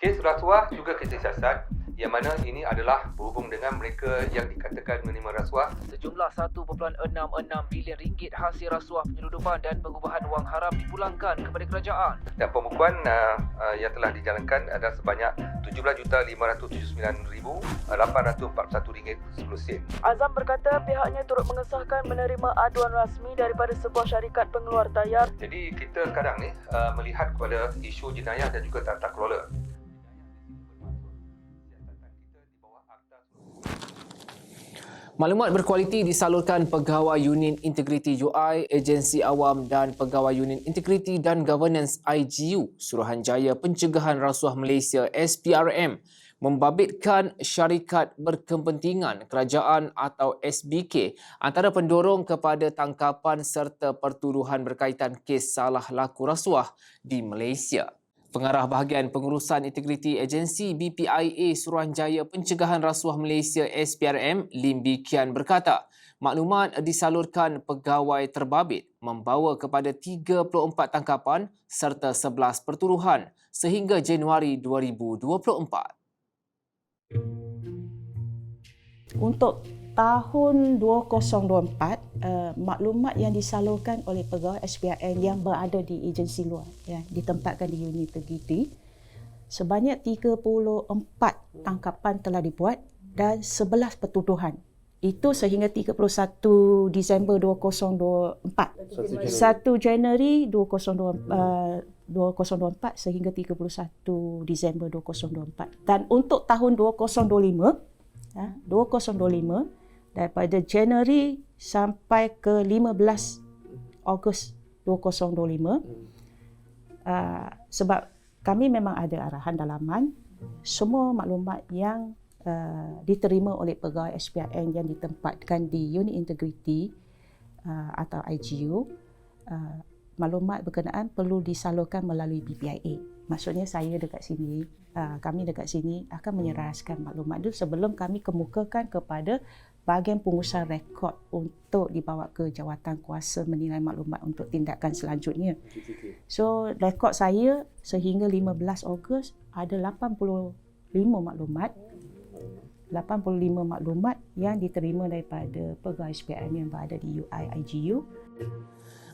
Kes rasuah juga kita siasat yang mana ini adalah berhubung dengan mereka yang dikatakan menerima rasuah Sejumlah 1.66 bilion ringgit hasil rasuah penyeludupan dan pengubahan wang haram dipulangkan kepada kerajaan. dan pembukuan uh, uh, yang telah dijalankan adalah sebanyak RM17,579,841.10 Azam berkata pihaknya turut mengesahkan menerima aduan rasmi daripada sebuah syarikat pengeluar tayar Jadi kita sekarang ni uh, melihat kepada isu jenayah dan juga tata kelola. Maklumat berkualiti disalurkan Pegawai Unit Integriti UI, Agensi Awam dan Pegawai Unit Integriti dan Governance IGU, Suruhanjaya Pencegahan Rasuah Malaysia SPRM membabitkan syarikat berkepentingan kerajaan atau SBK antara pendorong kepada tangkapan serta pertuduhan berkaitan kes salah laku rasuah di Malaysia. Pengarah Bahagian Pengurusan Integriti Agensi BPIA Suruhanjaya Pencegahan Rasuah Malaysia SPRM, Lim Bi Kian berkata, maklumat disalurkan pegawai terbabit membawa kepada 34 tangkapan serta 11 pertuduhan sehingga Januari 2024. Untuk tahun 2024, uh, maklumat yang disalurkan oleh pegawai SPRN yang berada di agensi luar yang ditempatkan di unit integriti sebanyak 34 tangkapan telah dibuat dan 11 pertuduhan. Itu sehingga 31 Disember 2024. 1 Januari 2024 uh, 2024 sehingga 31 Disember 2024. Dan untuk tahun 2025, ya, 2025 daripada Januari sampai ke 15 Ogos 2025 uh, sebab kami memang ada arahan dalaman. Semua maklumat yang uh, diterima oleh pegawai SPRN yang ditempatkan di unit integriti uh, atau IGU uh, maklumat berkenaan perlu disalurkan melalui BPIA. Maksudnya saya dekat sini, uh, kami dekat sini akan menyerahkan maklumat itu sebelum kami kemukakan kepada bahagian pengurusan rekod untuk dibawa ke jawatan kuasa menilai maklumat untuk tindakan selanjutnya. So, rekod saya sehingga 15 Ogos ada 85 maklumat 85 maklumat yang diterima daripada pegawai SPM yang berada di UI IGU.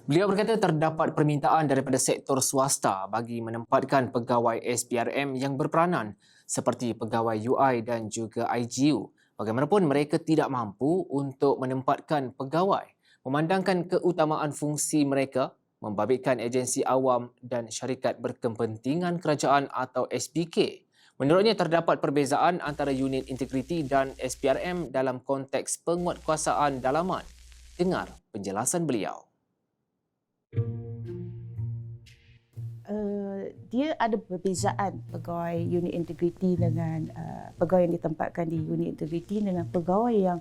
Beliau berkata terdapat permintaan daripada sektor swasta bagi menempatkan pegawai SPRM yang berperanan seperti pegawai UI dan juga IGU. Bagaimanapun mereka tidak mampu untuk menempatkan pegawai memandangkan keutamaan fungsi mereka membabitkan agensi awam dan syarikat berkepentingan kerajaan atau SPK. Menurutnya terdapat perbezaan antara unit integriti dan SPRM dalam konteks penguatkuasaan dalaman. Dengar penjelasan beliau. Uh, dia ada perbezaan pegawai unit integriti dengan uh, pegawai yang ditempatkan di unit integriti dengan pegawai yang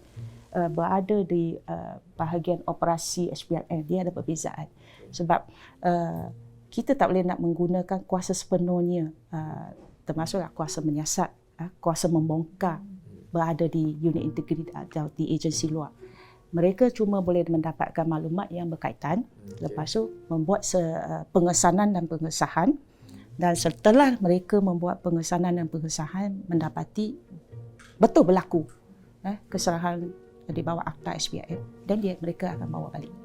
uh, berada di uh, bahagian operasi SPRM. Dia ada perbezaan. Sebab uh, kita tak boleh nak menggunakan kuasa sepenuhnya uh, termasuklah kuasa menyiasat, uh, kuasa membongkar berada di unit integriti atau di agensi luar mereka cuma boleh mendapatkan maklumat yang berkaitan okay. lepas tu membuat se- pengesanan dan pengesahan dan setelah mereka membuat pengesanan dan pengesahan mendapati betul berlaku eh, kesalahan di bawah akta SPIM dan dia mereka akan bawa balik.